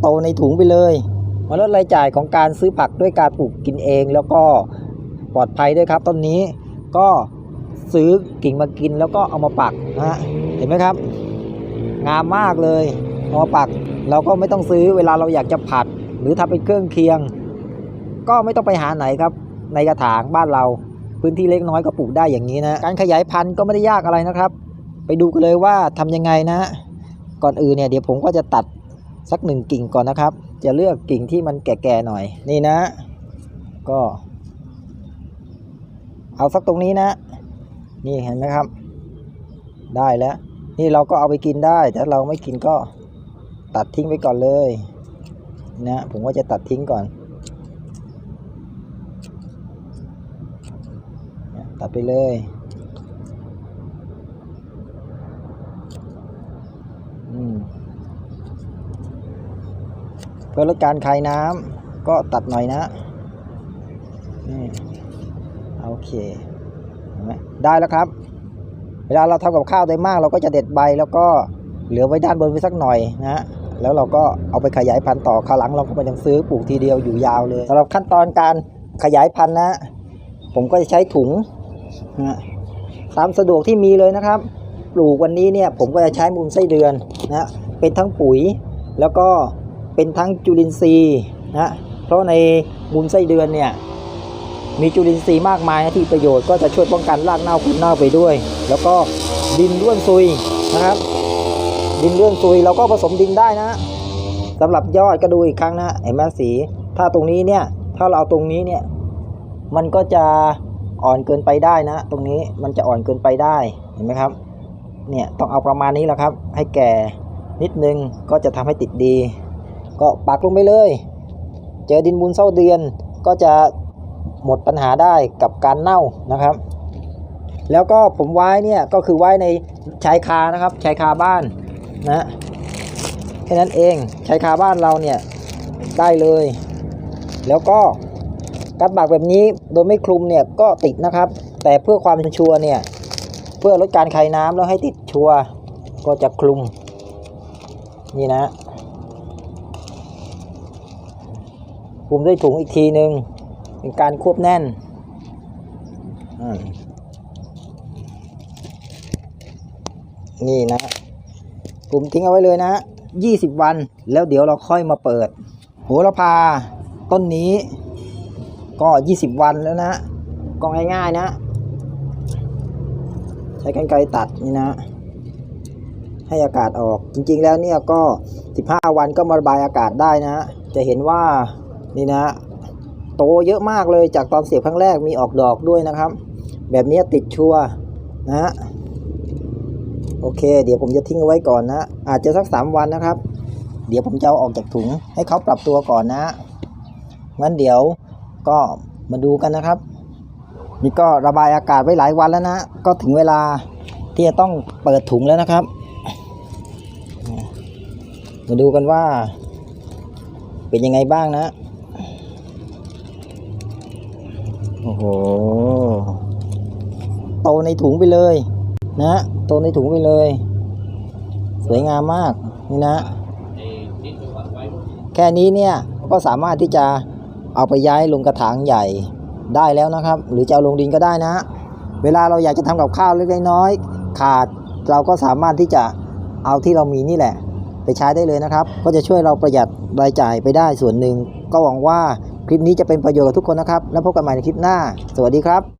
โตในถุงไปเลยมาลดรายจ่ายของการซื้อผักด้วยการปลูกกินเอง แล้วก็ปลอดภัยด้วยครับต้นนี้ก็ซื้อกิ่งมากินแล้วก็เอามาปักนะฮะเห็นไหมครับ งามมากเลยเอามาปักเราก็ไม่ต้องซื้อเวลาเราอยากจะผัด หรือทำเป็นเครื่องเคียง ก็ไม่ต้องไปหาไหนครับ ในกระถางบ้านเราพื้นที่เล็กน้อยก็ปลูกได้อย่างนี้นะการขยายพันธุ์ก็ไม่ได้ยากอะไรนะครับ ไปดูกันเลยว่าทำยังไงนะ ก่อนอื่นเนี่ยเดี๋ยวผมก็จะตัด สักหนึ่งกิ่งก่อนนะครับ จะเลือกกิ่งที่มันแก่ๆหน่อย นี่นะ ก็ เอาสักตรงนี้นะ นี่เห็นไหมครับ ได้แล้ว นี่เราก็เอาไปกินได้แต่เราไม่กินก็ตัดทิ้งไปก่อนเลยนะผมก็จะตัดทิ้งก่อน ตัดไปเลย อืมเพื่อลดการคายน้ำก็ตัดหน่อยนะนี่โอเคได้แล้วครับ เวลาเราทำกับข้าวได้มาก เราก็จะเด็ดใบแล้วก็เหลือไว้ด้านบนไว้สักหน่อยนะแล้วเราก็เอาไปขยายพันธุ์ต่อคราวหลังเราก็ไม่ต้องซื้อปลูกทีเดียวอยู่ยาวเลยสำหรับขั้นตอนการขยายพันธุ์นะ ผมก็จะใช้ถุงนะตามสะดวกที่มีเลยนะครับ ปลูกวันนี้เนี่ยผมก็จะใช้มูลไส้เดือนนะเป็นทั้งปุ๋ยแล้วก็ เป็นทั้งจุลินทรีย์นะเพราะในมูลไส้เดือนเนี่ยมีจุลินทรีย์มากมายที่ประโยชน์ก็จะช่วยป้องกันรากเน่าคุณเน่าไปด้วย แล้วก็ดินร่วนซุยนะครับ ดินร่วนซุยเราก็ผสมดินได้นะสำหรับยอดก็ดูอีกครั้งนะเห็นไหมสีถ้าตรงนี้เนี่ยถ้าเราเอาตรงนี้เนี่ยมันก็จะอ่อนเกินไปได้นะ ตรงนี้มันจะอ่อนเกินไปได้เห็นไหมครับเนี่ยต้องเอาประมาณนี้แหละครับ ให้แก่นิดนึงก็จะทำให้ติดดี ก็ปักลงไปเลย เจอดินบุญเศร้าเดือนก็จะหมดปัญหาได้กับการเน่านะครับ แล้วก็ผมไว้เนี่ยก็คือไว้ในชายคานะครับชายคาบ้านนะแค่นั้นเองชายคาบ้านเราเนี่ยได้เลย แล้วก็การปักแบบนี้โดยไม่คลุมเนี่ยก็ติดนะครับ แต่เพื่อความชัวร์เนี่ยเพื่อลดการคายน้ำแล้วให้ติดชัวร์ก็จะคลุมนี่นะ คลุมด้วยถุงอีกทีหนึ่งเป็นการควบแน่นอืมนี่นะคลุมทิ้งเอาไว้เลยนะ20วันแล้วเดี๋ยวเราค่อยมาเปิด โหระพาต้นนี้ก็20วันแล้วนะก็ง่ายๆนะ ใช้กรรไกรตัดนี่นะ ให้อากาศออกจริงๆแล้วเนี่ยก็ 15 วันก็มาระบายอากาศได้นะ จะเห็นว่า นี่นะ โตเยอะมากเลยจากตอนเสียบครั้งแรกมีออกดอกด้วยนะครับ แบบนี้ติดชัวร์นะโอเค เดี๋ยวผมจะทิ้งไว้ก่อนนะ อาจจะสัก 3 วันนะครับ เดี๋ยวผมจะเอาออกจากถุงให้เขาปรับตัวก่อนนะงั้นเดี๋ยวก็มาดูกันนะครับ นี่ก็ระบายอากาศไว้หลายวันแล้วนะ ก็ถึงเวลาที่จะต้องเปิดถุงแล้วนะครับ มาดูกันว่า เป็นยังไงบ้างนะ โอ้โหโตในถุงไปเลย นะโตในถุงไปเลย สวยงามมากนี่นะ แค่นี้เนี่ยก็สามารถที่จะเอาไปย้ายลงกระถางใหญ่ได้แล้วนะครับ หรือจะเอาลงดินก็ได้นะ เวลาเราอยากจะทำกับข้าวเล็กน้อยขาดเราก็สามารถที่จะเอาที่เรามีนี่แหละ ไปใช้ได้เลยนะครับ ก็จะช่วยเราประหยัดรายจ่ายไปได้ส่วนหนึ่งก็หวังว่า คลิปนี้จะเป็นประโยชน์กับทุกคนนะครับ แล้วพบกันใหม่ในคลิปหน้า สวัสดีครับ